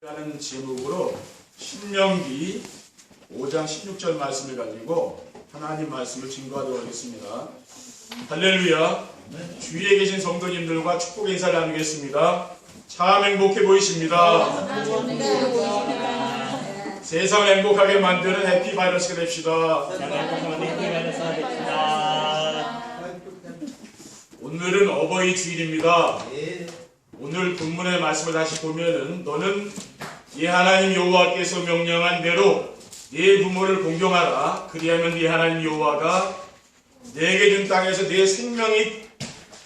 라는 제목으로 신명기 5장 16절 말씀을 가지고 하나님 말씀을 증거하도록 하겠습니다. 할렐루야. 주위에 계신 성도님들과 축복 인사를 나누겠습니다. 참 행복해 보이십니다. 세상을 행복하게 만드는 해피 바이러스가 됩시다. 오늘은 어버이 주일입니다. 오늘 본문의 말씀을 다시 보면은 너는 네 하나님 여호와께서 명령한 대로 네 부모를 공경하라. 그리하면 네 하나님 여호와가 내게 준 땅에서 네 생명이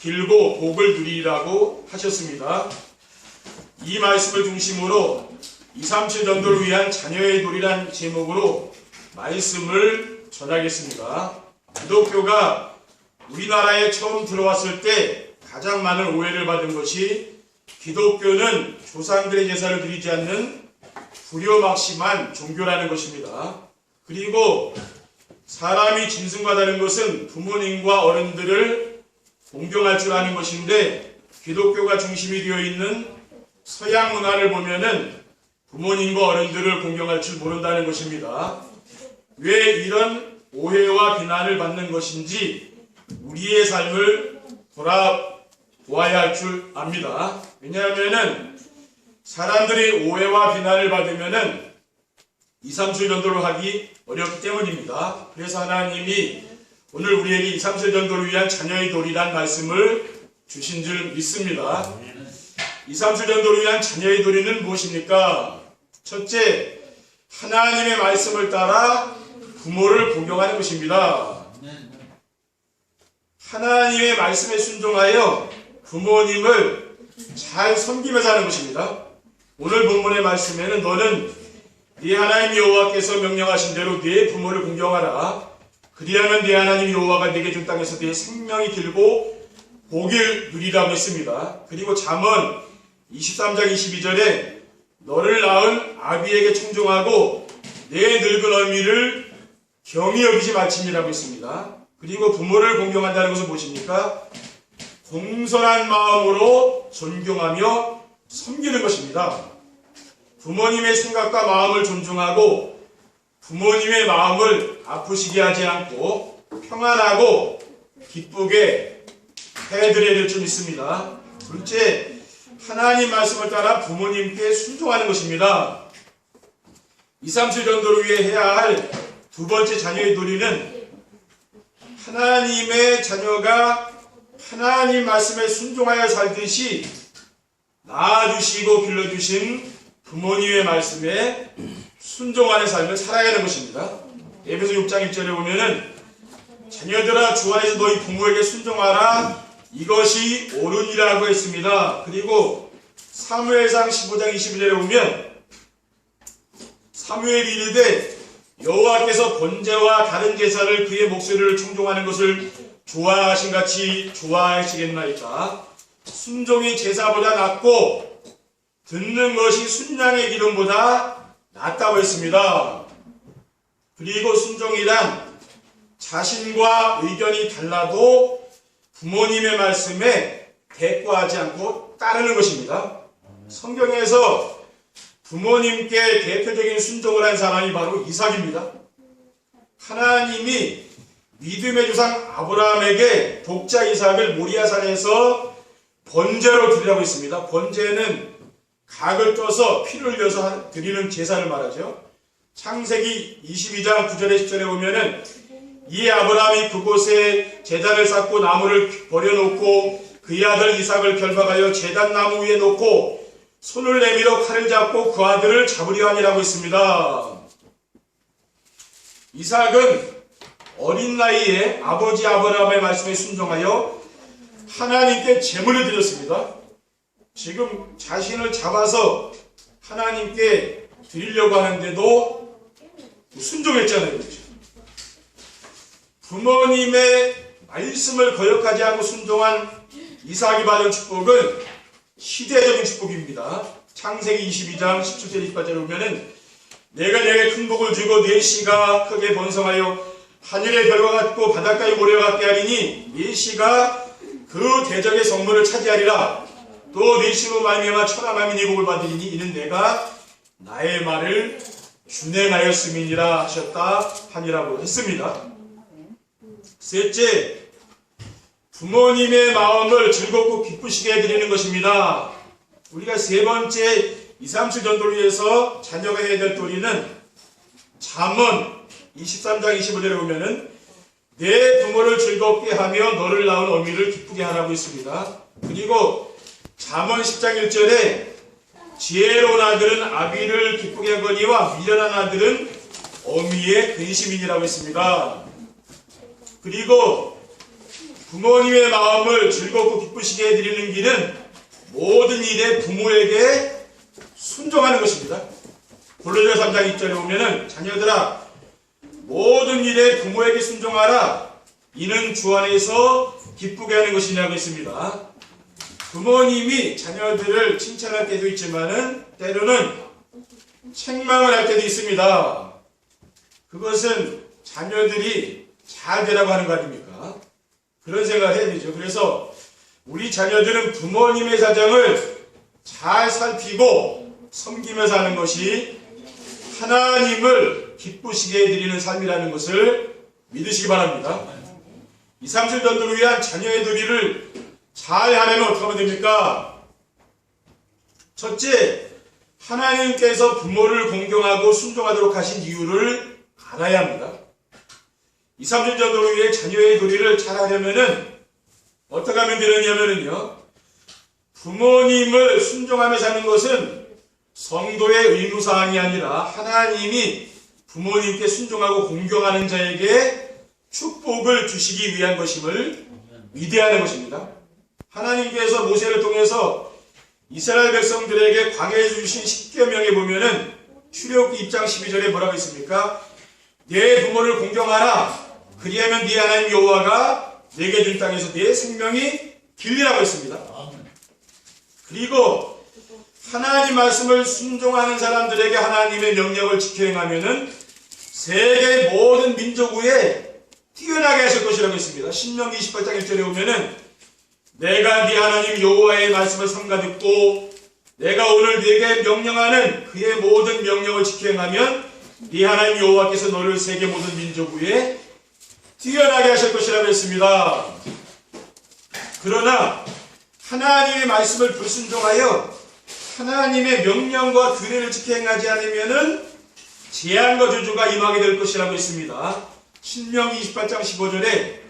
길고 복을 누리라고 하셨습니다. 이 말씀을 중심으로 2, 3칠 전도를 위한 자녀의 돌이란 제목으로 말씀을 전하겠습니다. 기독교가 우리나라에 처음 들어왔을 때 가장 많은 오해를 받은 것이 기독교는 조상들의 제사를 드리지 않는 불효막심한 종교라는 것입니다. 그리고 사람이 짐승과 다른 것은 부모님과 어른들을 공경할 줄 아는 것인데 기독교가 중심이 되어 있는 서양 문화를 보면은 부모님과 어른들을 공경할 줄 모른다는 것입니다. 왜 이런 오해와 비난을 받는 것인지 우리의 삶을 돌아보아야 할 줄 압니다. 왜냐하면은 사람들이 오해와 비난을 받으면은 2, 3주 전도를 하기 어렵기 때문입니다. 그래서 하나님이 오늘 우리에게 2, 3주 전도를 위한 자녀의 돌이란 말씀을 주신 줄 믿습니다. 2, 3주 전도를 위한 자녀의 도리는 무엇입니까? 첫째, 하나님의 말씀을 따라 부모를 공경하는 것입니다. 하나님의 말씀에 순종하여 부모님을 잘 섬기며 사는 것입니다. 오늘 본문의 말씀에는 너는 네 하나님 여호와께서 명령하신 대로 네 부모를 공경하라. 그리하면 네 하나님 여호와가 네게 준 땅에서 네 생명이 길고 복을 누리라고 했습니다. 그리고 잠언 23장 22절에 너를 낳은 아비에게 청종하고 내 늙은 어미를 경히 여기지 말지니라고 했습니다. 그리고 부모를 공경한다는 것은 무엇입니까? 공손한 마음으로 존경하며 섬기는 것입니다. 부모님의 생각과 마음을 존중하고 부모님의 마음을 아프시게 하지 않고 평안하고 기쁘게 해드려야 될 줄 믿습니다. 둘째, 하나님 말씀을 따라 부모님께 순종하는 것입니다. 2, 3칠 전도를 위해 해야 할 두 번째 자녀의 도리는 하나님의 자녀가 하나님 말씀에 순종하여 살듯이 낳아주시고 길러주신 부모님의 말씀에 순종하는 삶을 살아야 하는 것입니다. 에베소 6장 1절에 보면은 자녀들아 주 안에서 너희 부모에게 순종하라 이것이 옳으니라고 했습니다. 그리고 사무엘상 15장 21절에 보면 사무엘이 이르되 여호와께서 번제와 다른 제사를 그의 목소리를 청종하는 것을 좋아하신 같이 좋아하시겠나이까 순종이 제사보다 낫고 듣는 것이 순양의 기름보다 낫다고 했습니다. 그리고 순종이란 자신과 의견이 달라도 부모님의 말씀에 대꾸하지 않고 따르는 것입니다. 성경에서 부모님께 대표적인 순종을 한 사람이 바로 이삭입니다. 하나님이 믿음의 조상 아브라함에게 독자 이삭을 모리아산에서 번제로 드리라고 했습니다. 번제는 각을 떠서 피를 흘려서 드리는 제사를 말하죠. 창세기 22장 9절에 10절에 보면은 이 아브라함이 그곳에 제단을 쌓고 나무를 버려놓고 그의 아들 이삭을 결박하여 제단 나무 위에 놓고 손을 내밀어 칼을 잡고 그 아들을 잡으려 하니라고 했습니다. 이삭은 어린 나이에 아버지 아브라함의 말씀에 순종하여 하나님께 제물을 드렸습니다. 지금 자신을 잡아서 하나님께 드리려고 하는데도 순종했잖아요. 부모님의 말씀을 거역하지 않고 순종한 이삭이 받은 축복은 시대적인 축복입니다. 창세기 22장 17절 28절에 보면은 내가 내게 큰 복을 주고 내 씨가 크게 번성하여 하늘의 별과 같고 바닷가의 모래와 같게 하리니 네 씨가 그 대적의 성물을 차지하리라 또네 씨로 말미암아 천하만민이 복을 받으리니 이는 내가 나의 말을 준행하였음이니라 하셨다 하니라고 했습니다. 셋째, 부모님의 마음을 즐겁고 기쁘시게 해드리는 것입니다. 우리가 세 번째 2, 3, 7 전도를 위해서 자녀가 해야 될 도리는 잠언 23장 25절에 보면은 내 부모를 즐겁게 하며 너를 낳은 어미를 기쁘게 하라고 있습니다. 그리고 잠언 10장 1절에 지혜로운 아들은 아비를 기쁘게 하거니와 미련한 아들은 어미의 근심이니라고 했습니다. 그리고 부모님의 마음을 즐겁고 기쁘시게 해드리는 길은 모든 일에 부모에게 순종하는 것입니다. 골로새 3장 2절에 보면은 자녀들아 모든 일에 부모에게 순종하라 이는 주 안에서 기쁘게 하는 것이냐고 했습니다. 부모님이 자녀들을 칭찬할 때도 있지만은 때로는 책망을 할 때도 있습니다. 그것은 자녀들이 잘 되라고 하는 거 아닙니까? 그런 생각을 해야 되죠. 그래서 우리 자녀들은 부모님의 사정을 잘 살피고 섬기면서 하는 것이 하나님을 기쁘시게 해드리는 삶이라는 것을 믿으시기 바랍니다. 2, 3, 7 전도를 위한 자녀의 도리를 잘 하려면 어떻게 하면 됩니까? 첫째, 하나님께서 부모를 공경하고 순종하도록 하신 이유를 알아야 합니다. 2, 3년 전도를 위해 자녀의 도리를 잘 하려면은 어떻게 하면 되느냐면은요. 부모님을 순종하며 사는 것은 성도의 의무사항이 아니라 하나님이 부모님께 순종하고 공경하는 자에게 축복을 주시기 위한 것임을 위대하는 것입니다. 하나님께서 모세를 통해서 이스라엘 백성들에게 광해해 주신 십계명에 보면은 출애굽기 2장 12절에 뭐라고 있습니까? 내 부모를 공경하라. 그리하면 네 하나님 여호와가 내게 준 땅에서 네 생명이 길리라고 했습니다. 그리고 하나님 말씀을 순종하는 사람들에게 하나님의 명령을 지켜 행하면은 세계 모든 민족 위에 뛰어나게 하실 것이라고 했습니다. 신명기 28장 1절에 보면은 내가 네 하나님 여호와의 말씀을 삼가 듣고 내가 오늘 네게 명령하는 그의 모든 명령을 지켜 행하면 네 하나님 여호와께서 너를 세계 모든 민족 위에 뛰어나게 하실 것이라고 했습니다. 그러나 하나님의 말씀을 불순종하여 하나님의 명령과 규례를 지켜 행하지 않으면은 재앙과 저주가 임하게 될 것이라고 했습니다. 신명기 28장 15절에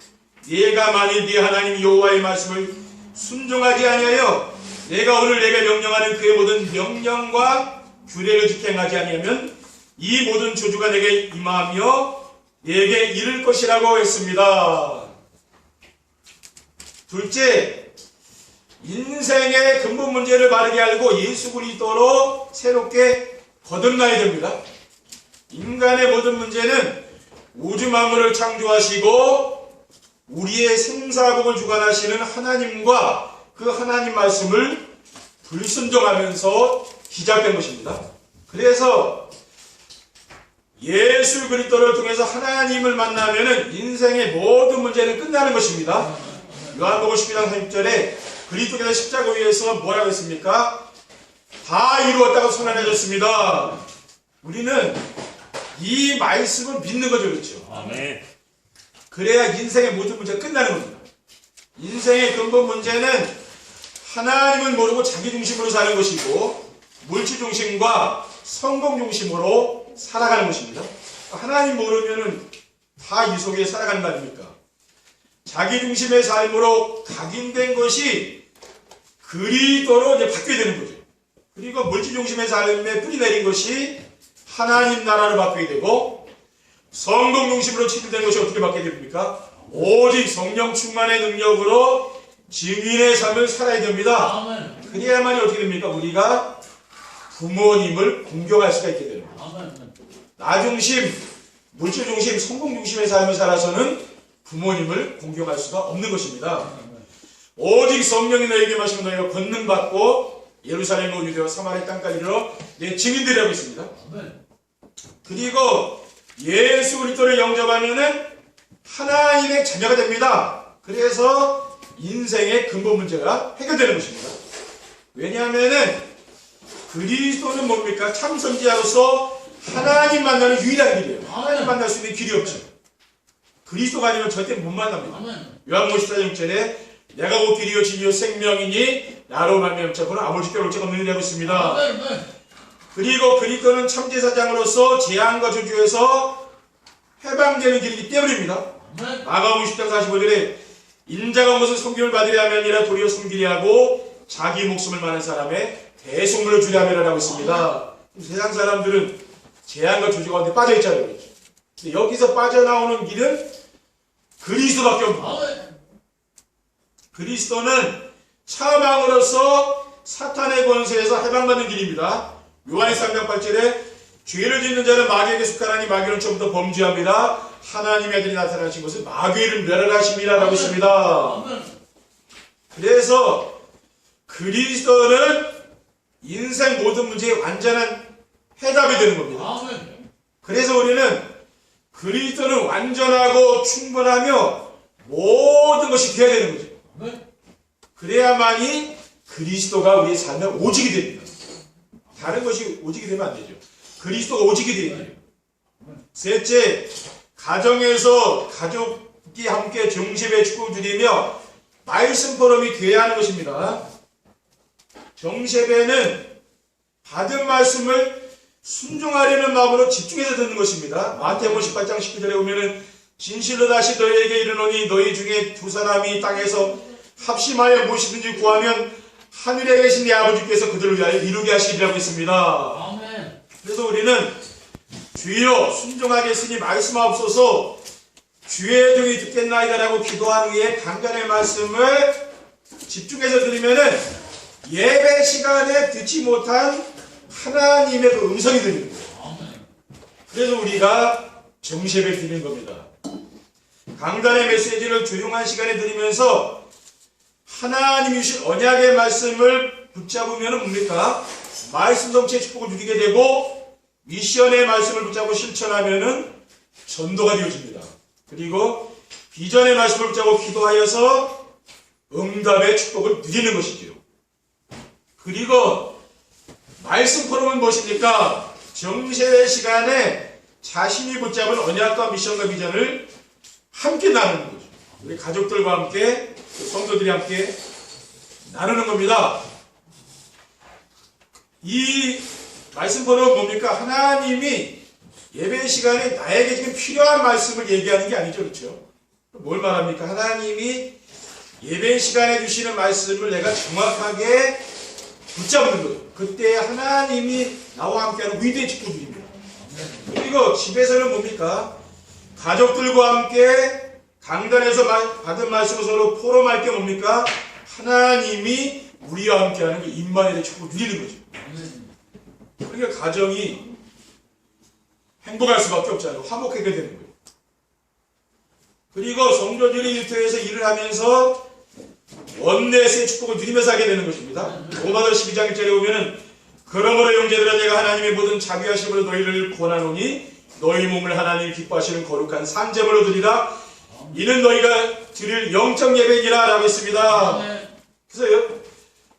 네가 만일 네 하나님 여호와의 말씀을 순종하지 아니하여 내가 오늘 내게 명령하는 그의 모든 명령과 규례를 지켜 행하지 아니하면 이 모든 저주가 내게 임하며 내게 이를 것이라고 했습니다. 둘째, 인생의 근본 문제를 바르게 알고 예수 그리스도로 새롭게 거듭나야 됩니다. 인간의 모든 문제는 우주 만물을 창조하시고 우리의 생사복을 주관하시는 하나님과 그 하나님 말씀을 불순종하면서 시작된 것입니다. 그래서 예수 그리스도를 통해서 하나님을 만나면은 인생의 모든 문제는 끝나는 것입니다. 요한복음 12장 30절에 그리스도께서 십자가 위에서 뭐라고 했습니까? 다 이루었다고 선언해줬습니다. 우리는 이 말씀을 믿는 거죠, 그렇죠? 아멘. 그래야 인생의 모든 문제가 끝나는 겁니다. 인생의 근본 문제는 하나님을 모르고 자기 중심으로 사는 것이고 물질 중심과 성공 중심으로 살아가는 것입니다. 하나님 모르면은 다 이 속에 살아가는 거 아닙니까? 자기 중심의 삶으로 각인된 것이 그리도로 이제 바뀌어야 되는 거죠. 그리고 물질 중심의 삶에 뿌리 내린 것이 하나님 나라를 바뀌게 되고 성공 중심으로 치유된 것이 어떻게 바뀌게 됩니까? 오직 성령 충만의 능력으로 증인의 삶을 살아야 됩니다. 그래야만이 어떻게 됩니까? 우리가 부모님을 공경할 수가 있게 되는 거예요. 아멘. 나 중심, 물질 중심, 성공 중심의 삶을 살아서는 부모님을 공경할 수가 없는 것입니다. 오직 성령이 너에게 마시면 너희가 권능 받고 예루살렘 온 유대와 사마리아 땅까지 이르러 내 증인들이라고 있습니다. 아멘. 그리고 예수 그리스도를 영접하면은 하나님의 자녀가 됩니다. 그래서 인생의 근본 문제가 해결되는 것입니다. 왜냐하면은 그리스도는 뭡니까? 참 선지자로서 하나님 만나는 유일한 길이에요. 하나님. 만날 수 있는 길이 없죠. 그리스도가 아니면 절대 못 만납니다. 요한복음 14장 6절에 내가 곧 길이요 진리요 생명이니 나로 말미암아 자고는 아버지께 올 자가 없는 이라고 있습니다. 그리고 그리스도는 참제사장으로서 재앙과 저주에서 해방되는 길이기 때문입니다. 아멘. 마가복음 10장 45절에 인자가 온 것은 성경을 받으려 하면 아니라 도리어 숨기려 하고 자기 목숨을 마는 사람의 대속물을 주려 함이라고 있습니다. 세상 사람들은 재앙과 저주 가운데 빠져 있잖아요. 근데 여기서 빠져나오는 길은 그리스도밖에. 아멘. 그리스도는 차망으로서 사탄의 권세에서 해방받는 길입니다. 요한의 3장 8절에 죄를 짓는 자는 마귀에게 속하나니 마귀는 처음부터 범죄합니다. 하나님의 아들이 나타나신 것은 마귀를 멸하심이라고 있습니다. 아멘. 그래서 그리스도는 인생 모든 문제의 완전한 해답이 되는 겁니다. 그래서 우리는 그리스도는 완전하고 충분하며 모든 것이 되어야 되는 거죠. 그래야만이 그리스도가 우리의 삶의 오직이 됩니다. 다른 것이 오직이 되면 안 되죠. 그리스도가 오직이 되어야 돼요. 셋째, 가정에서 가족이 함께 정신의 축복을 누리며 말씀 포럼이 돼야 하는 것입니다. 정세배는 받은 말씀을 순종하려는 마음으로 집중해서 듣는 것입니다. 마태복음 18장 19절에 보면은 진실로 다시 너희에게 이르노니 너희 중에 두 사람이 땅에서 합심하여 무엇이든지 구하면 하늘에 계신 내 아버지께서 그들을 위하여 이루게 하시리라고 했습니다. 그래서 우리는 주여 순종하겠으니 말씀하옵소서 주의 종이 듣겠나이다라고 기도한 후에 간간의 말씀을 집중해서 들으면은 예배 시간에 듣지 못한 하나님의 그 음성이. 아멘. 그래서 우리가 정시예배 드리는 겁니다. 강단의 메시지를 조용한 시간에 들으면서 하나님이 주신 언약의 말씀을 붙잡으면 뭡니까? 말씀 정체의 축복을 누리게 되고 미션의 말씀을 붙잡고 실천하면은 전도가 되어집니다. 그리고 비전의 말씀을 붙잡고 기도하여서 응답의 축복을 누리는 것이지요. 그리고 말씀 포럼은 무엇입니까? 정세의 시간에 자신이 붙잡은 언약과 미션과 비전을 함께 나누는 거죠. 우리 가족들과 함께 또 성도들이 함께 나누는 겁니다. 이 말씀 포럼은 뭡니까? 하나님이 예배 시간에 나에게 지금 필요한 말씀을 얘기하는 게 아니죠. 그렇죠? 뭘 말합니까? 하나님이 예배 시간에 주시는 말씀을 내가 정확하게 붙잡는 거예요. 그때 하나님이 나와 함께하는 위대의 축복입니다. 그리고 집에서는 뭡니까? 가족들과 함께 강단에서 마- 받은 말씀을 서로 포럼할 때 뭡니까? 하나님이 우리와 함께하는 그 임마엘의 축복을 누리는 거죠. 그러니까 가정이 행복할 수밖에 없잖아요. 화목하게 되는 거예요. 그리고 성도들이 일터에서 일을 하면서 원내스의 축복을 누리면서 하게 되는 것입니다. 로마서 12장 1절에 보면은 그러므로 형제들아 내가 하나님의 모든 자비하심으로 너희를 권하노니 너희 몸을 하나님이 기뻐하시는 거룩한 산제물로 드리라 이는 너희가 드릴 영적 예배이라 라고 했습니다. 아멘. 그래서 여-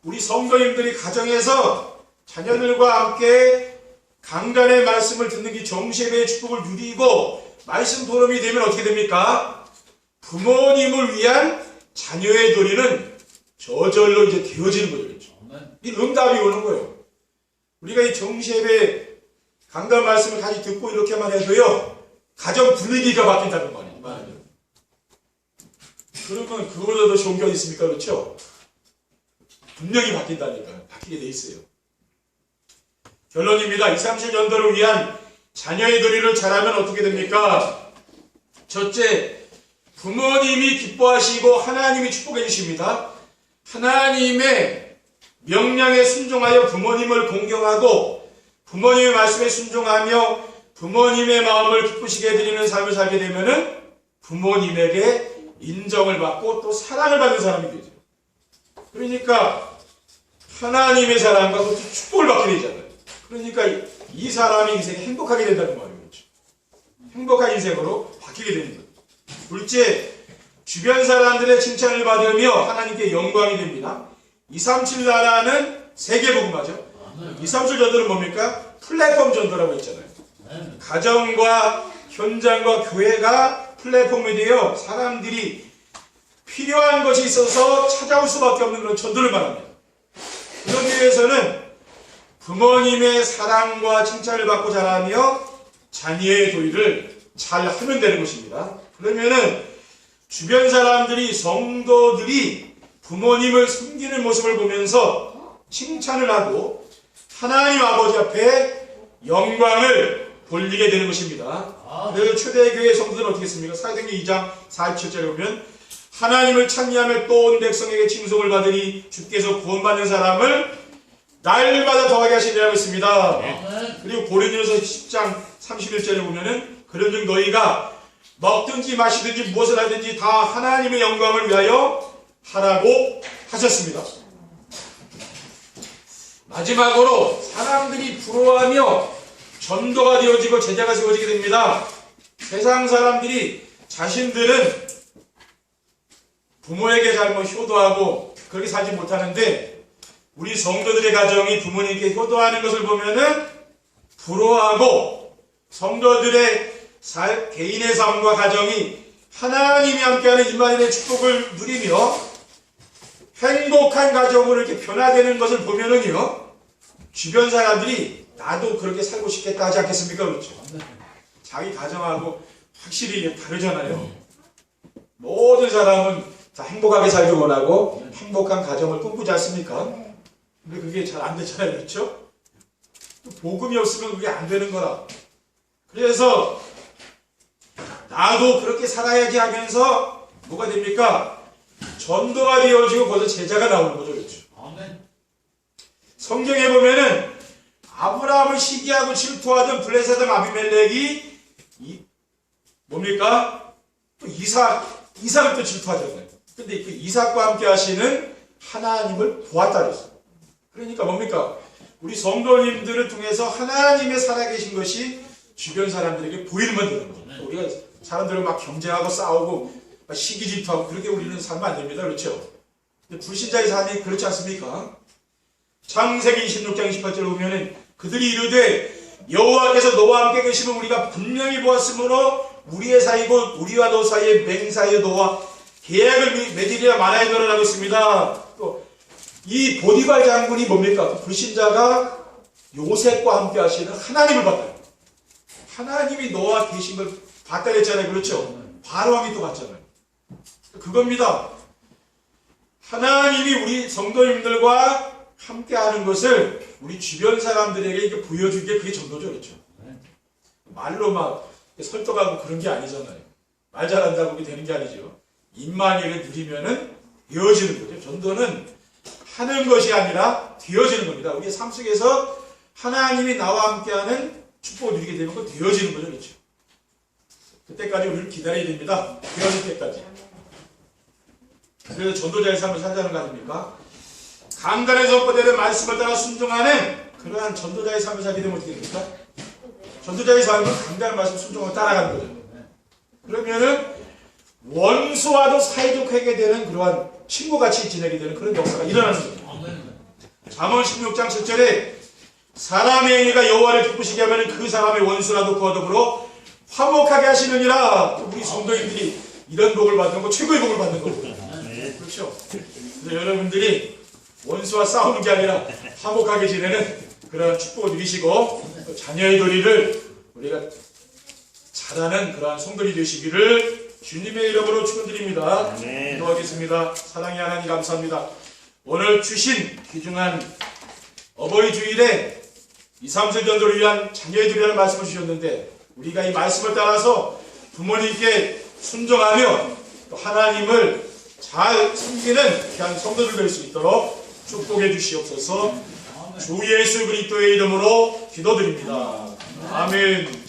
우리 성도님들이 가정에서 자녀들과 함께 강단의 말씀을 듣는 게 정시예배의 축복을 누리고 말씀 토론이 되면 어떻게 됩니까? 부모님을 위한 자녀의 도리는 저절로 이제 되어지는 거죠. 그렇죠? 아멘. 이 응답이 오는 거예요. 우리가 이 정시예배 강단 말씀을 다시 듣고 이렇게만 해도요, 가정 분위기가 바뀐다는 말이에요. 그러면 그거보다 더 좋은 게 어디 있습니까? 그렇죠? 분명히 바뀐다니까요. 바뀌게 돼 있어요. 결론입니다. 2, 3, 7년도를 위한 자녀의 도리를 잘하면 어떻게 됩니까? 첫째, 부모님이 기뻐하시고 하나님이 축복해 주십니다. 하나님의 명령에 순종하여 부모님을 공경하고 부모님의 말씀에 순종하며 부모님의 마음을 기쁘시게 해드리는 삶을 살게 되면은 부모님에게 인정을 받고 또 사랑을 받는 사람이 되죠. 그러니까 하나님의 사랑과 또 축복을 받게 되잖아요. 그러니까 이 사람이 인생이 행복하게 된다는 말이죠. 행복한 인생으로 바뀌게 거예요. 둘째, 주변 사람들의 칭찬을 받으며 하나님께 영광이 됩니다. 237 나라는 세계복음화죠. 이삼수 전도는 뭡니까? 플랫폼 전도라고 했잖아요. 가정과 현장과 교회가 플랫폼이 되어 사람들이 필요한 것이 있어서 찾아올 수밖에 없는 그런 전도를 말합니다. 그러기 위해서는 부모님의 사랑과 칭찬을 받고 자라며 자녀의 도리를 잘 하면 되는 것입니다. 그러면은 주변 사람들이 성도들이 부모님을 섬기는 모습을 보면서 칭찬을 하고 하나님 아버지 앞에 영광을 돌리게 되는 것입니다. 그래서 초대교회 성도들은 어떻게 했습니까? 사도행전 2장 47절에 보면 하나님을 찬미하며 또 온 백성에게 칭송을 받으니 주께서 구원받는 사람을 날마다 더하게 하시리라고 했습니다. 그리고 고린도서 10장 31절에 보면은 그런즉 너희가 먹든지 마시든지 무엇을 하든지 다 하나님의 영광을 위하여 하라고 하셨습니다. 마지막으로 사람들이 부러워하며 전도가 되어지고 제자가 세워지게 됩니다. 세상 사람들이 자신들은 부모에게 잘못 효도하고 그렇게 살지 못하는데 우리 성도들의 가정이 부모님께 효도하는 것을 보면은 부러워하고 성도들의 살- 개인의 삶과 가정이 하나님이 함께하는 임마누엘의 축복을 누리며 행복한 가정으로 이렇게 변화되는 것을 보면은요 주변 사람들이 나도 그렇게 살고 싶겠다 하지 않겠습니까 그렇죠? 자기 가정하고 확실히 다르잖아요. 모든 사람은 다 행복하게 살기 원하고 행복한 가정을 꿈꾸지 않습니까? 근데 그게 잘 안 되잖아요 그렇죠? 또 복음이 없으면 그게 안 되는 거라. 그래서 나도 그렇게 살아야지 하면서 뭐가 됩니까? 전도가 되어지고 거기서 제자가 나오는 거죠 그렇죠? 성경에 보면은 아브라함을 시기하고 질투하던 블레셋의 아비멜렉이 이 뭡니까? 또 이삭 이삭을 또 질투하잖아요. 근데 그 이삭과 함께 하시는 하나님을 보았다 그랬어요. 그러니까 뭡니까? 우리 성도님들을 통해서 하나님의 살아계신 것이 주변 사람들에게 되는 거죠. 우리가 사람들을 막 경쟁하고 싸우고 막 시기 질투하고 그렇게 우리는 살면 안 됩니다. 그렇죠? 근데 불신자의 삶이 그렇지 않습니까? 창세기 26장 28절에 보면은 그들이 이르되 여호와께서 너와 함께 계시면 우리가 분명히 보았으므로 우리의 사이고 우리와 너 사이에 맹사이에 너와 계약을 맺으리라 말하여 들으라고 했습니다. 또 이 보디발 장군이 뭡니까? 그 불신자가 요셉과 함께 하시는 하나님을 봤다. 하나님이 너와 걸 봤다 그랬잖아요. 그렇죠? 바로왕이 또 봤잖아요. 그겁니다. 하나님이 우리 성도님들과 함께 하는 것을 우리 주변 사람들에게 이렇게 보여주기에 그게 전도죠. 그렇죠? 말로 막 설득하고 그런 게 아니잖아요. 말 잘한다고 그게 되는 게 아니죠. 임마니엘을 누리면은 되어지는 거죠. 전도는 하는 것이 아니라 되어지는 겁니다. 우리의 삶 속에서 하나님이 나와 함께하는 축복을 누리게 되면 그 되어지는 거죠. 그렇죠? 그때까지 우리를 기다려야 됩니다. 되어질 때까지. 그래서 전도자의 삶을 살자는 거 아닙니까? 강단의 선포되는 말씀을 따라 순종하는 그러한 전도자의 삶을 살게 되면 어떻게 됩니까? 전도자의 삶은 강단의 말씀 순종을 따라가는 거죠. 그러면은 원수와도 사이좋게 되는 그러한 친구같이 지내게 되는 그런 역사가 일어나는 거죠. 잠언 16장 7절에 사람의 행위가 여호와를 기쁘시게 하면 그 사람의 원수라도 그와 더불어 화목하게 하시느니라 또 우리 성도님들이 이런 복을 받는 거 최고의 복을 받는 거고 그렇죠 여러분들이 원수와 싸우는 게 아니라 화목하게 지내는 그런 축복을 누리시고 또 자녀의 도리를 우리가 잘하는 그러한 성도이 되시기를 주님의 이름으로 축원드립니다. 기도하겠습니다. 사랑의 하나님 감사합니다. 오늘 주신 귀중한 어버이 주일에 2, 3세 전도를 위한 자녀의 도리라는 말씀을 주셨는데 우리가 이 말씀을 따라서 부모님께 순종하며 또 하나님을 잘 섬기는 귀한 성도들 될 수 있도록 축복해 주시옵소서 주 예수 그리스도의 이름으로 기도드립니다. 아멘.